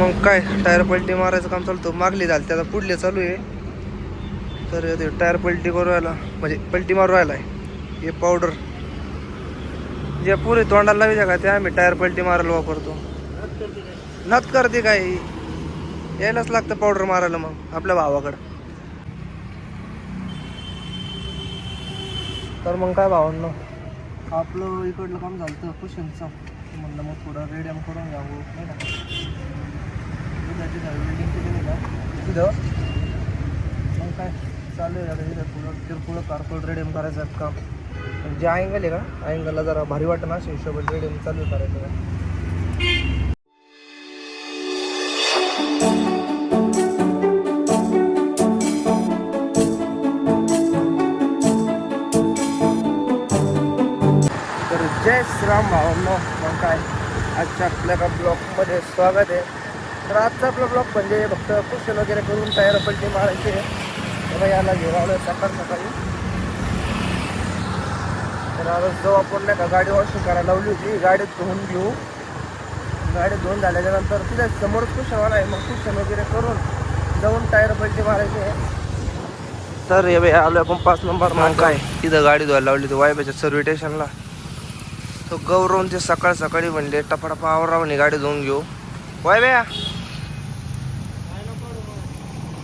मग काय टायर पलटी मारायचं काम चालतो मागली झाली त्याला पुढले चालू आहे. तर ते टायर पलटी करू राहिला म्हणजे पलटी मारू राहिला आहे. हे पावडर जे पुरे तोंडाला लावायचं का ते आम्ही टायर पलटी मारायला वापरतो. नत करते काय? यायलाच लागतं पावडर मारायला मग आपल्या भावाकडं. तर मग काय भावांना? आपलं इकडलं काम झालं तर कुशनचं. म्हणलं मग थोडं रेडियम करून घ्यावं नाही का? दुधाची बिल्डिंग तिथं मग काय चालू आहे आता तिथं थोडं किरकोळ रेडियम करायचं काम. का जे अँगल आहे का अँगलला जरा भारी वाटतं ना अशा हिशोबात रेडियम चालू आहे करायचं. का जय श्रीराम भावांनो मग काय? आजच्या आपल्या ब्लॉगमध्ये स्वागत आहे. तर आजचा आपला ब्लॉग म्हणजे फक्त कुशन वगैरे करून टायर पलटी मारायची आहे तेव्हा याला घेऊन आलो सकाळ सकाळी. तर आता जो आपण नाही का गाडी वॉशिंग करायला लावली होती गाडीत धुवून घेऊ. गाडी धुवून झाल्याच्यानंतर तिथे समोरच कुशनवाला आहे मग कुशन वगैरे करून जाऊन टायर पलटी मारायची तर हे बाई आलो आपण पाच नंबर मग काय तिथं गाडी धुवायला लावली होती वायबाच्या सर्व्हिस स्टेशनला तो गौरव ते सकाळ सकाळी म्हणले टपाटपा आवरावणी गाडी धुवून घेऊ. वाय बया!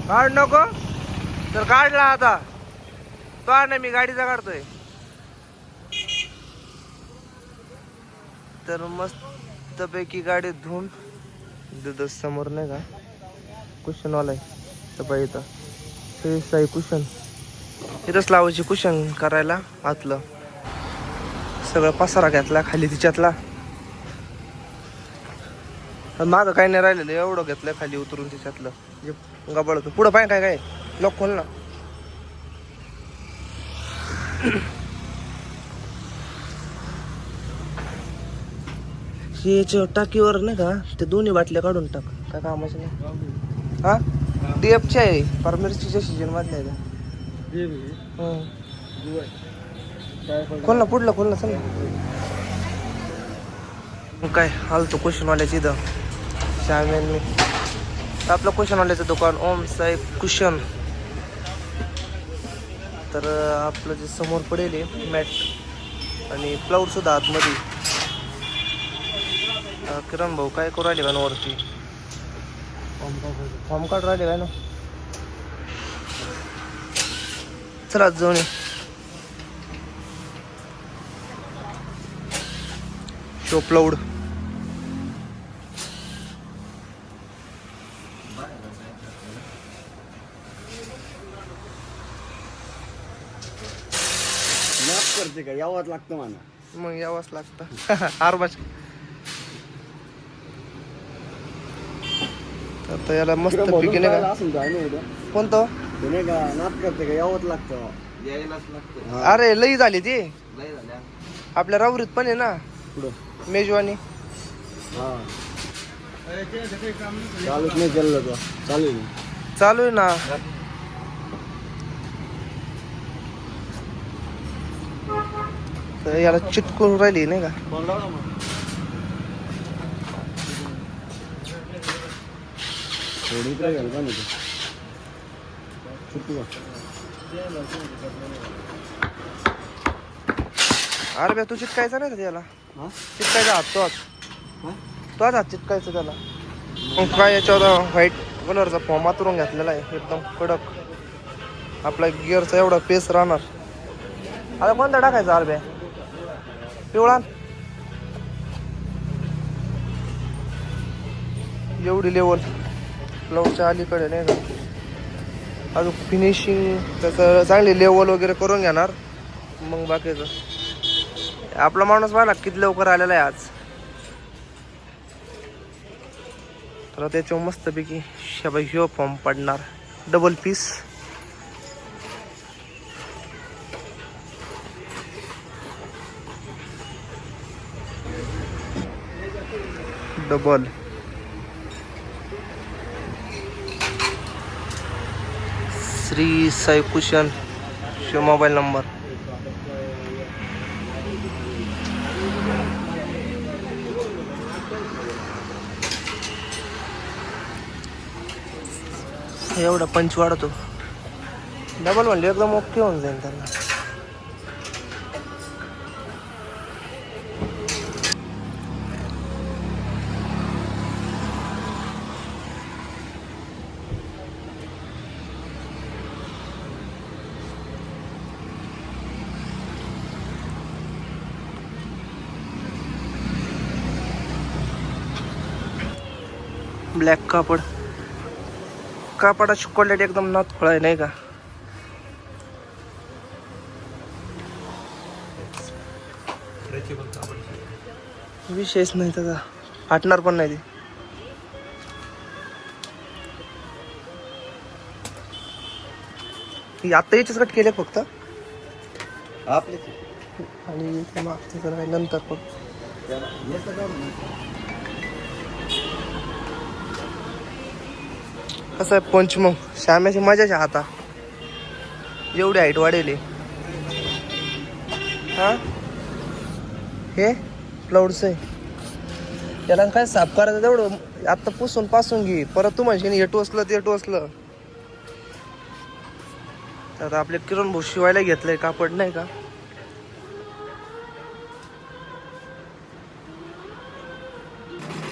काढ नको. तर काढला आता. तो नाही मी गाडीचा काढतोय. तर मस्त पैकी गाडी धुवून समोर नाही का? कुशनवाला आहे. तर इथं. फेस आहे कुशन इथंच लावायची कुशन करायला आतलं. सगळं पसारा घेतला खाली तिच्यातला. मागं काही नाही राहिलेलं एवढं घेतलं खाली उतरून त्याच्यातलं. जे गबळ पुढं पाय काय काय? लॉक खोल ना. हे याच्या टाकीवर नाही का ते दोन्ही बाटल्या काढून टाक. काय कामाचं नाही. हा? डीएफची आहे. फार्मर्सीच्या सीजन मधल्या आहे खोल ना पुढलं खोल ना चल मग काय आलतो वाल्याची इथं. श्यामेन मी तर आपलं कुशनवाल्याचं दुकान ओम साहेब कुशन. तर आपलं जे समोर पडेल आहे मॅट आणि प्लाऊडसुद्धा आतमध्ये. किरण भाऊ काय करू राहिले का वरती? फॉर्म कार्ड राहिले काय ना? चला जाऊन ये. शोपलाऊड करते का? यावंच लागतं मला मग यावंच लागतं. आरबाच आता याला मस्त पिके नाही का असं काय नाही कोणतं? ते नाही का नाप करते का? यावंच लागतं. यायलाच लागतं. अरे लई झाली ती. आपल्या रावरीत पण आहे ना? पुढं मेजवानी. हा. चालूच नाही केलं तो. चालेल चालू आहे ना? तर याला चिटकून राहिली नाही का? अरे बे तू चिटकायचा नाही का त्याला? चिटकायचा हात तो हात? तो हात चिटकायचा त्याला. मग काय याच्यावर व्हाईट कलरचा फॉर्म आतरून घेतलेला आहे एकदम कडक. आपला गिअरचा एवढा पेस राहणार. आता कोणता टाकायचा अरब्या पिवळा. एवढी लेवल ब्लाऊजच्या अलीकडे नाही का? अजून फिनिशिंग त्याचं चांगली लेवल वगैरे करून घेणार. मग बाकीचं. आपला माणूस पाहिला किती लवकर आलेला आहे आज. तर त्याच्यावर मस्तपैकी शबा ह्यो फॉर्म पडणार. Double piece double Shri Sai cushion Shiv mobile number. एवढा पंच वाढतो. डबल म्हणले एकदम ओके होऊन जाईल त्यांना. ब्लॅक कापड. कापडाची क्वालिटी एकदम नाथ आहे नाही का? विषयच नाही त्याचा. फाटणार पण नाही ते. आता याचीच कट केले फक्त. आपले आणि ते मागचं जरा नंतर पण कसं आहे पंच मग. श्याम्याची मजाच्या आता. एवढी हाईट वाढेल. हा? हे? क्लाउडच आहे. त्याला काय साफ करायचं तेवढं. आत्ता पुसून पासून घे. परत तू म्हणशील हे टोचलं ते टोचलं तर आता आपले किरण भाऊ शिवायला घेतलंय कापड नाही का?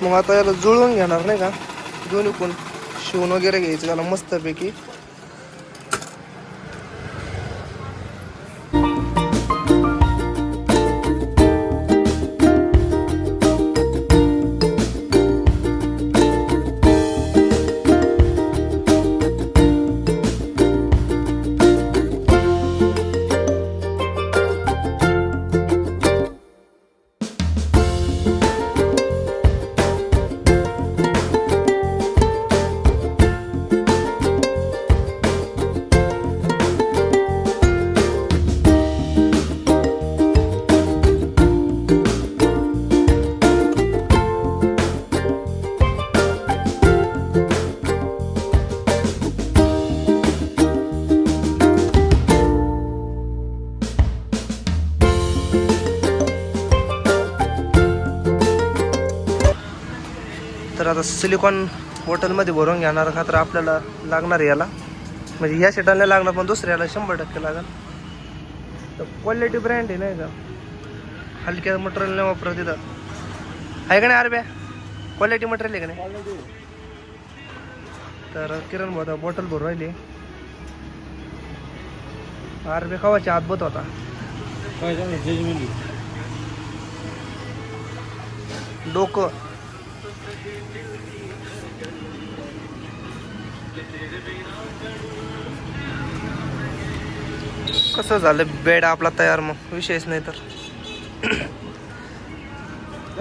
मग आता याला जुळवून घेणार नाही का? दोन्ही कोण शिवून वगैरे घ्यायचं. त्याला मस्तपैकी तर आता सिलिकॉन बॉटलमध्ये भरून घेणार का तर आपल्याला लागणार आहे याला. म्हणजे या सेटाला नाही लागणार पण दुसऱ्याला शंभर टक्के लागेल. तर क्वालिटी ब्रँड आहे नाही का? हलक्या मटेरियल नाही वापरत तिथं. आहे का नाही आरब्या? क्वालिटी मटेरियल आहे का नाही? तर किरण भाऊ बॉटल भरून राहिली. आरबे खावाची आतबत होता? काय झालं? जजमेंट. डोकं. कसं झालं? बेड आपला तयार मग. विषयच नाही तर.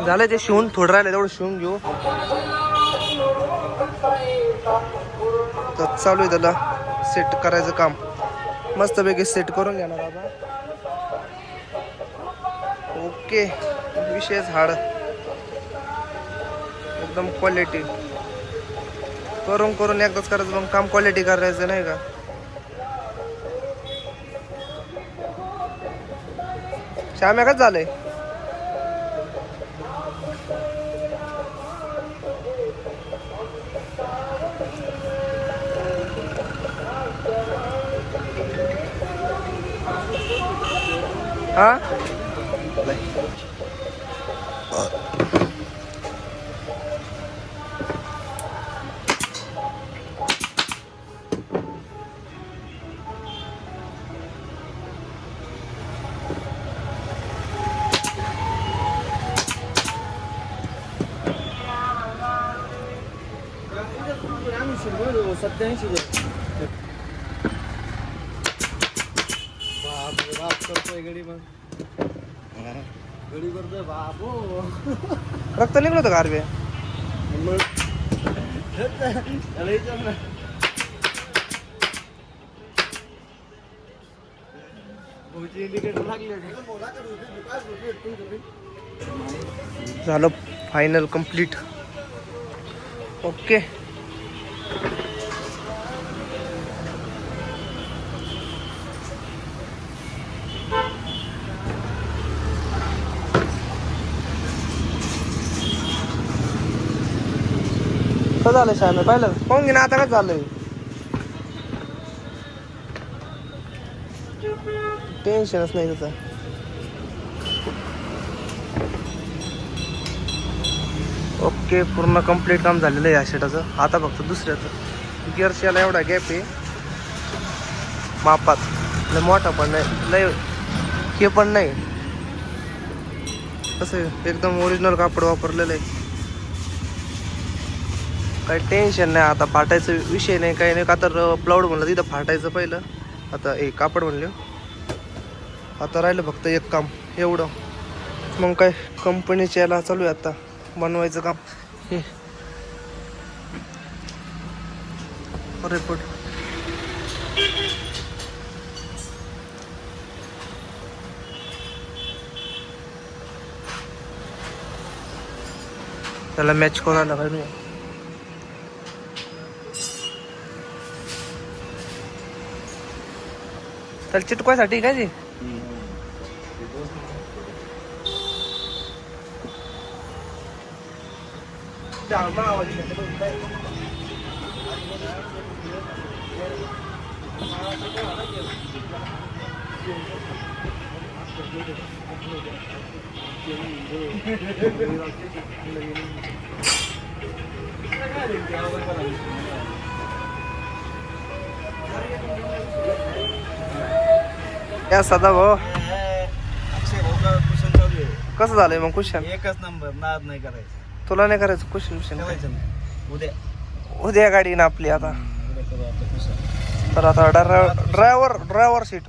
झालं ते शिवून थोडं राहिलं तेवढं शिवून घेऊ. तर चालू आहे त्याला. सेट करायचं काम. मस्तपैकी सेट करून घेणार आता. ओके विशेष हाड. एकदम क्वालिटी करून करून एकदाच करायचं मग काम क्वालिटी करायचं नाही का? श्याम्या काय झालंय. हा? सत्याऐंशी बाप रे बाप करतोय गडी मग गडी करतोय बापो रक्त निघलं होतं आरबे? मग त्याला विचार ना. भाऊची इंडिकेटर लागले झालं फायनल कंप्लीट ओके. झालं शाळे पाहिलं? पाहून घे ना आता काय झालंय? टेन्शनच नाही त्याचं ओके पूर्ण कंप्लीट काम झालेलं आहे या शेटाचं आता फक्त दुसऱ्याचं. गिअर्सला एवढा गॅप आहे. मापात. लय मोठा पण नाही. लय हे पण नाही. कसं एकदम ओरिजिनल कापड वापरलेलं आहे. काही टेन्शन नाही. आता फाटायचं विषय नाही काही नाही. का तर प्लाऊड म्हणलं तिथं फाटायचं पहिलं. आता एक कापड म्हणलं. आता राहिलं फक्त एक काम एवढं. मग काय कंपनीच्या याला चालू आहे आता बनवायचं काम. हे. रिपोर्ट त्याला मॅच कोणाला काय नाही? त्याला चिटकवायसाठी काय ते? या सदा भाऊ? कसं झालंय मग क्वेश्चन? एकच नंबर नाद नाही करायचं. तुला नाही करायचं क्वेश्चन क्वेश्चन ठेवायचं नाही. उद्या. उद्या गाडी ना आपली आता. उद्या करू आपलं कुशन तर आता ड्रायव्हर ड्रायव्हर सीट.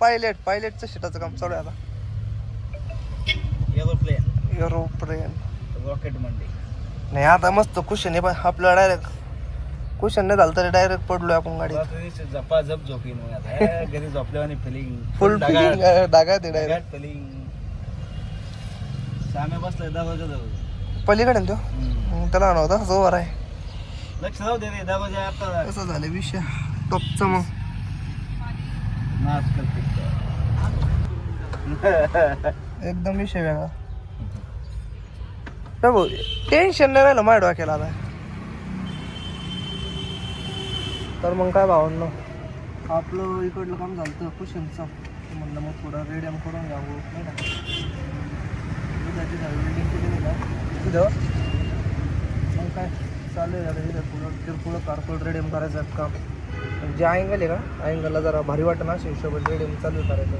पायलट पायलटचं सीटाचं काम चालू आहे आता. एरोप्लेन एरोप्लेन रॉकेट मंडे नाही आता मस्त क्वेश्चन आहे आपलं डायरेक्ट क्वेश्चन नाही झालं तरी डायरेक्ट पडलोय आपण गाडी झोपीन मग आता हे घरी झोपल्यावानी फिलिंग फुल फिलिंग डागा ते डायरेक्ट फिलिंग साम्या बसलाय दरवाजा जवळ. पलीकडे ना तो. मग त्याला नव्हता जोवर आहे. लक्ष जाऊ दे रे दरवाजा आता. कसं झालं विषय? टॉपचं मग. नाच करते. एकदम विषय वेगळा. प्रभू टेन्शन नाही राहिलं माझ्या डोक्याला आता. तर मग काय भावांनो? आपलं इकडलं काम झालं तर कुशनचं म्हणलं मग थोडं रेडियम करून घ्यावं नाही का? दुधाची ना तिथं मग काय? चालू आहे आता इथं पुढं किरकोळ कारकोळ रेडियम करायचं काम. जे अँगल आहे का? अँगलला जरा भारी वाटतं ना अशा रेडियम चालू करायचं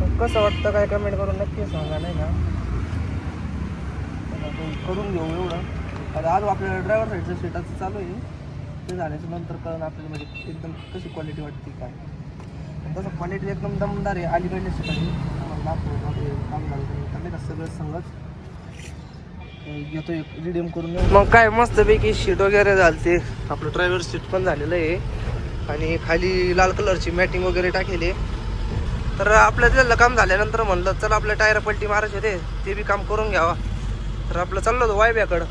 मग कसं वाटतं काय कमेंट करून नक्की सांगा नाही का? करून घेऊ एवढं. आता आज आपल्याला ड्रायव्हर साईडचं सीटाचं चालू आहे. ते झाल्याच्यानंतर कळून आपल्याला म्हणजे एकदम कशी क्वालिटी वाटते काय? तसं क्वालिटी एकदम दमदार आहे अलीकडल्या सीटाची आम्हाला काम झालं तर का सगळं संगत घेतो एक रिडीम करून. मग काय मस्तपैकी शीट वगैरे झालते. आपलं ड्रायव्हर सीट पण झालेलं आहे. आणि खाली लाल कलरची मॅटिंग वगैरे टाकेली तर आपलं तिथलं काम झाल्यानंतर म्हणलं चल आपल्या टायर पलटी मारायचे होते ते बी काम करून घ्यावा. तर आपलं चाललो होतो वायब्याकडं.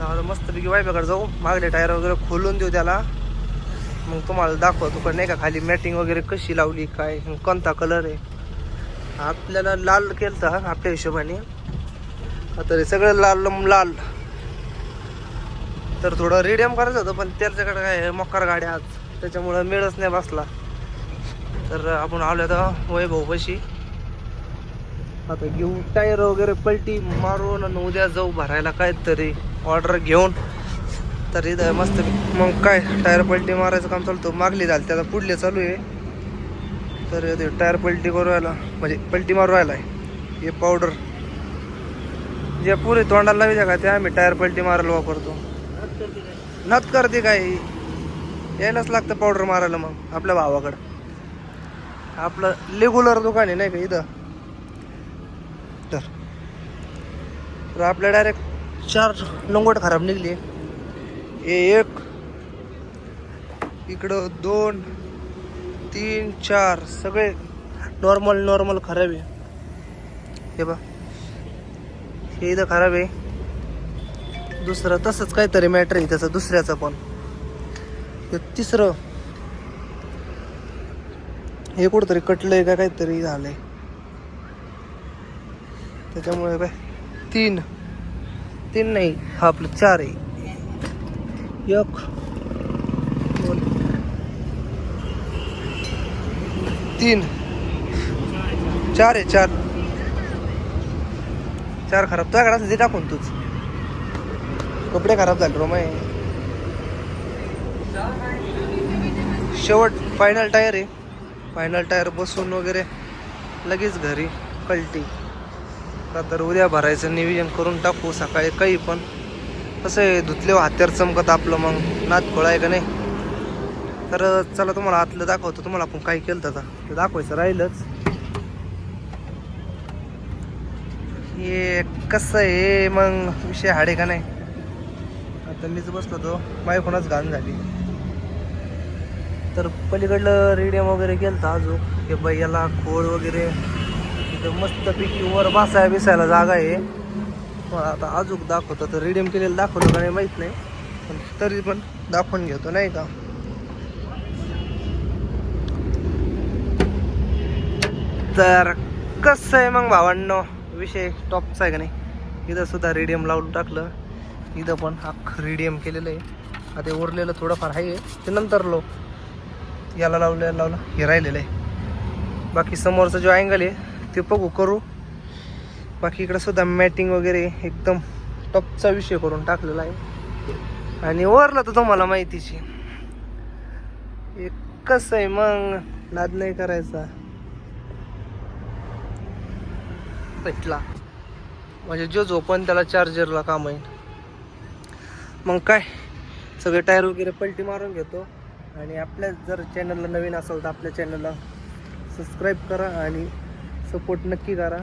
आता मस्तपैकी वायब्याकडे जाऊ. मागले टायर वगैरे खोलून देऊ त्याला. मग तुम्हाला दाखवतो. पण नाही का खाली मॅटिंग वगैरे कशी लावली काय कोणता कलर आहे. आपल्याला लाल केलं तर आपल्या हिशोबाने. आता हे सगळं लाल लाल. तर थोडं रेडियम करायचं होतं पण त्याच्याकडे काय मक्कार गाड्या आज. त्याच्यामुळं मेळच नाही बसला. तर आपण आलो आता वैभव पशी आता घेऊ. टायर वगैरे पलटी मारून आणि उद्या जाऊ भरायला काय तरी ऑर्डर घेऊन. तर इथं मस्त मग काय टायर पलटी मारायचं काम चालतो मागली झाली. त्याचा पुढले चालू आहे. तर ते टायर पलटी करू राहिला. म्हणजे पलटी मारू राहिला आहे. हे पावडर जे पुरे तोंडाला लावी का ते आम्ही टायर पलटी मारायला वापरतो. नत करते काय? यायलाच लागतं पावडर मारायला मग आपल्या भावाकडं. आपलं रेग्युलर दुकान आहे नाही का इथं? तर तर आपल्या डायरेक्ट चार लंगोट खराब निघली. हे एक इकडं दोन तीन चार सगळे नॉर्मल नॉर्मल खराब आहे. हे बा हे इथं खराब आहे. दुसरं तसंच काहीतरी मॅटर आहे त्याचं दुसऱ्याचं पण. हे तिसरं हे कुठंतरी कटलंय का काहीतरी झालंय. त्याच्यामुळे काय? तीन. तीन नाही हा आपलं चार आहे. एक. दोन. तीन. चार आहे चार. चार खराब. तुझ्या घरात ते टाकून तूच. कपडे खराब झाले रोमाय शेवट फायनल टायर आहे. फायनल टायर बसून वगैरे लगेच घरी कल्टी का तर उद्या भरायचं नियोजन करून टाकू सकाळी काही पण. कसं आहे धुतले हात्यावर चमकत आपलं मग. नात खोळा आहे का नाही? तर चला तुम्हाला आतलं दाखवतो. तुम्हाला आपण काय केलं तर ते दाखवायचं राहिलंच. हे कसं आहे मग विषय हाडे का नाही? आता मीच बसलो तो माझ्याकडूनच घाण झाली. तर पलीकडलं रेडियम वगैरे गेलं तर अजून. हे बैयाला खोळ वगैरे. इथं मस्तपैकी वर बसाय बिसायला जागा आहे. मला आता अजून दाखवतो तर रिडीम केलेलं दाखवलं का नाही माहीत नाही. पण तरी पण दाखवून घेतो नाही का? तर कसं आहे मग भावांनो? विषय टॉपचा आहे का नाही? इथं सुद्धा रेडियम लावून टाकलं. इथं पण अख्खं रेडियम केलेलं आहे. आता उरलेलं थोडंफार आहे. ते नंतर लो याला लावलं लावलं. हे राहिलेलं आहे. बाकी समोरचा जो अँगल आहे ते बघू करू. बाकी इकडं सुद्धा मॅटिंग वगैरे एकदम टॉपचा विषय करून टाकलेला आहे. आणि ओरला तर तुम्हाला माहितीची हे कसं आहे मग? नाद नाही करायचा. भेटला. म्हणजे जो पण त्याला चार्जरला काम येईल मग काय? सगळे टायर वगैरे पलटी मारून घेतो. आणि आपल्या जर चॅनलला नवीन असेल तर आपल्या चॅनलला सबस्क्राईब करा आणि सपोर्ट नक्की करा.